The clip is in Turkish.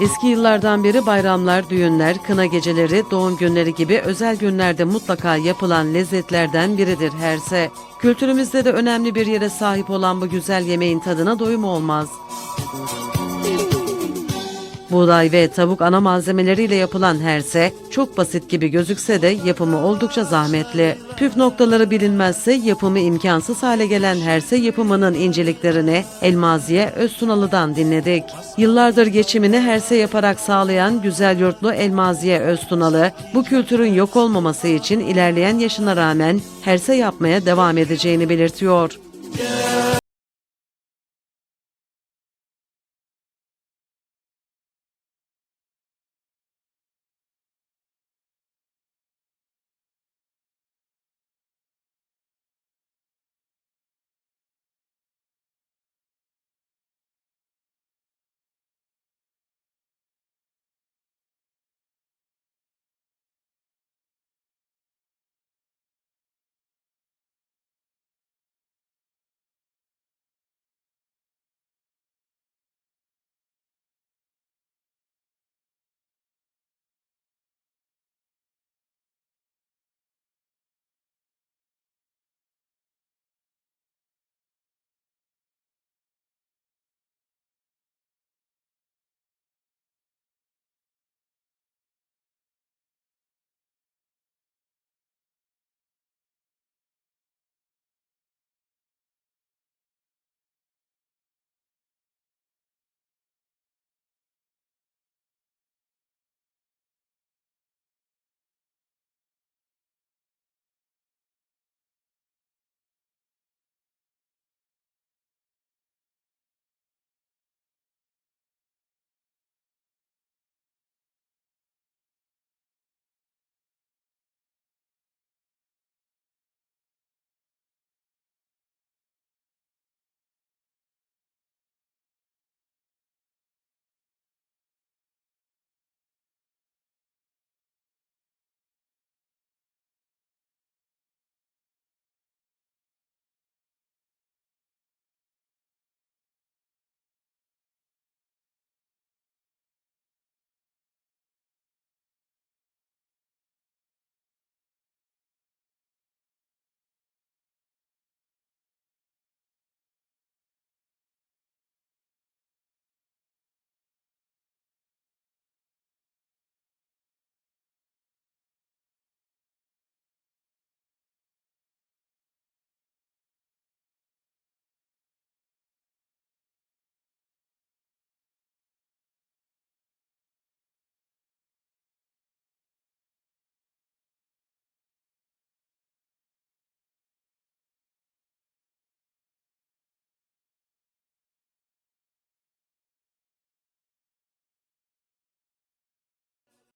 Eski yıllardan beri bayramlar, düğünler, kına geceleri, doğum günleri gibi özel günlerde mutlaka yapılan lezzetlerden biridir herse. Kültürümüzde de önemli bir yere sahip olan bu güzel yemeğin tadına doyum olmaz. Buğday ve tavuk ana malzemeleriyle yapılan herse çok basit gibi gözükse de yapımı oldukça zahmetli. Püf noktaları bilinmezse yapımı imkansız hale gelen herse yapımının inceliklerini Elmaziye Öztunalı'dan dinledik. Yıllardır geçimini herse yaparak sağlayan güzel yurtlu Elmaziye Öztunalı bu kültürün yok olmaması için ilerleyen yaşına rağmen herse yapmaya devam edeceğini belirtiyor. Gel